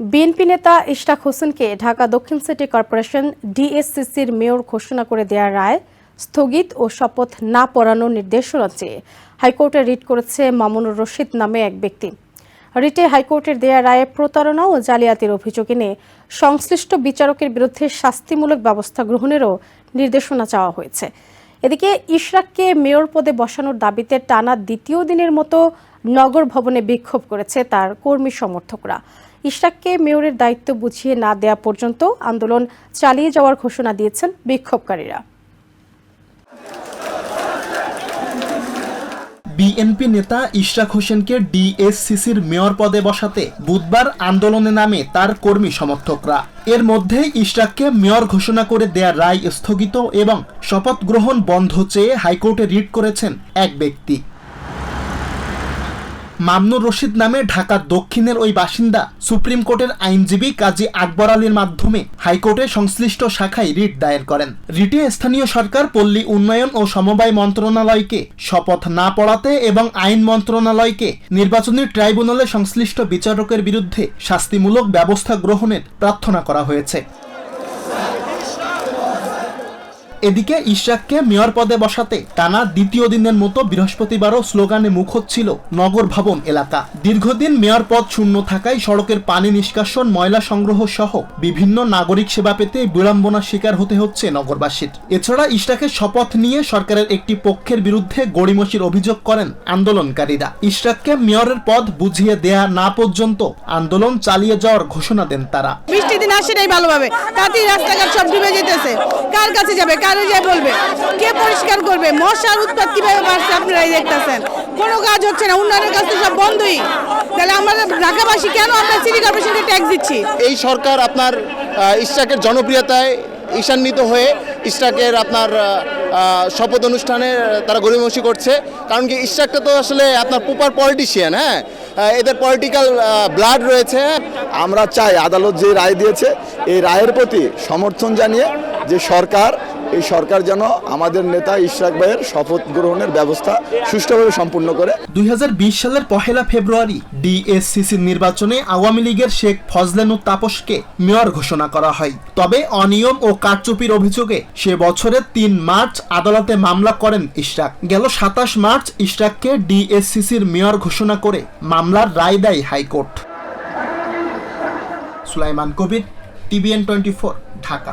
BNP নেতা ইশরাক হোসেনকে ঢাকা দক্ষিণ সিটি কর্পোরেশন ডিএসসিসির মেয়র ঘোষণা করে দেওয়ার রায় স্থগিত ও শপথ না পড়ানোর নির্দেশনা চেয়ে হাইকোর্টে রিট করেছে মামুনুর রশিদ নামে এক ব্যক্তি। রিটে হাইকোর্টের দেয়া রায়ে প্রতারণা ও জালিয়াতির অভিযোগ এনে সংশ্লিষ্ট বিচারকের বিরুদ্ধে শাস্তিমূলক ব্যবস্থা গ্রহণেরও নির্দেশনা চাওয়া হয়েছে। এদিকে ইশরাককে মেয়র পদে বসানোর দাবিতে টানা দ্বিতীয় দিনের মতো নগর ভবনে বিক্ষোভ করেছে তার কর্মী সমর্থকরা। ইশরাককে মেয়রের দায়িত্ব বুঝিয়ে না দেয়া পর্যন্ত আন্দোলন চালিয়ে যাওয়ার ঘোষণা দিয়েছেন বিক্ষোভকারীরা। বিএনপি নেতা ইশরাক হোসেনকে ডিএসসিসির মেয়র পদে বসাতে বুধবার আন্দোলনে নামে তার কর্মী সমর্থকরা। এর মধ্যে ইশরাককে মেয়র ঘোষণা করে দেয়া রায় স্থগিত এবং শপথ গ্রহণ বন্ধ চেয়ে হাইকোর্টে রিট করেছেন এক ব্যক্তি। মামনুর রশিদ নামে ঢাকা দক্ষিণের ওই বাসিন্দা সুপ্রিম কোর্টের আইনজীবী কাজী আকবর আলীর মাধ্যমে হাইকোর্টে সংশ্লিষ্ট শাখায় রিট দায়ের করেন। রিটে স্থানীয় সরকার, পল্লী উন্নয়ন ও সমবায় মন্ত্রণালয়কে শপথ না পড়াতে এবং আইন মন্ত্রণালয়কে নির্বাচনী ট্রাইব্যুনালে সংশ্লিষ্ট বিচারকের বিরুদ্ধে শাস্তিমূলক ব্যবস্থা গ্রহণের প্রার্থনা করা হয়েছে। এদিকে ইশরাককে মেয়র পদে বসাতে টানা দ্বিতীয় দিনের মতো বৃহস্পতিবারও স্লোগানে মুখর ছিল নগর ভবন এলাকা। দীর্ঘদিন মেয়র পদ শূন্য থাকায় সড়কের পানি নিষ্কাশন, ময়লা সংগ্রহ সহ বিভিন্ন নাগরিক সেবা পেতে বিড়ম্বনার শিকার হতে হচ্ছে নগরবাসীর। এছাড়া ইশরাকের শপথ নিয়ে সরকারের একটি পক্ষের বিরুদ্ধে গড়িমসির অভিযোগ করেন আন্দোলনকারীরা। ইশরাককে মেয়রের পদ বুঝিয়ে দেয়া না পর্যন্ত আন্দোলন চালিয়ে যাওয়ার ঘোষণা দেন তারা। বৃষ্টি দিন আসে নাই ভালোভাবে। তাতেই রাস্তাঘাট সব ডুবে যেতেছে। কার কাছে যাবে? কারে যায় বলবে। কে পরিষ্কার করবে? মশার উৎপাত কীভাবে বাড়ছে আপনারাই দেখতেছেন। কোনো কাজ হচ্ছে না, উন্নয়নের কাজ তো সব বন্ধই। তাহলে আমাদের ঢাকাবাসী কেন আমরা সিটি কর্পোরেশনকে ট্যাক্স দিচ্ছি? এই সরকার আপনার ইশরাকের জনপ্রিয়তায় ঈশান্বিত হয়ে ইশরাকের আপনার শপথ অনুষ্ঠানে তারা গরিমসি করছে। কারণ কি ইশরাকটা তো আসলে আপনার প্রপার পলিটিশিয়ান হ্যাঁ? এদের পলিটিক্যাল ব্লাড রয়েছে। আমরা চাই আদালত যে রায় দিয়েছে, এই রায়ের প্রতি সমর্থন জানিয়ে যে সরকার এই সরকার যেন আমাদের নেতা ইশরাক ভাইয়ের শপথ গ্রহণের ব্যবস্থা সুষ্ঠুভাবে সম্পূর্ণ করে। দুই সালের পহেলা ফেব্রুয়ারি ডিএসসিসি নির্বাচনে আওয়ামী লীগের শেখ ফজলেনুর তাপসকে মেয়র ঘোষণা করা হয়। তবে অনিয়ম ও কারচুপির অভিযোগে সে বছরের তিন মার্চ আদালতে মামলা করেন ইশরাক। গেল সাতাশ মার্চ ইশরাককে ডিএসসিসির মেয়র ঘোষণা করে মামলার রায় দেয় high court. Sulaiman Kabir, TVN twenty Dhaka.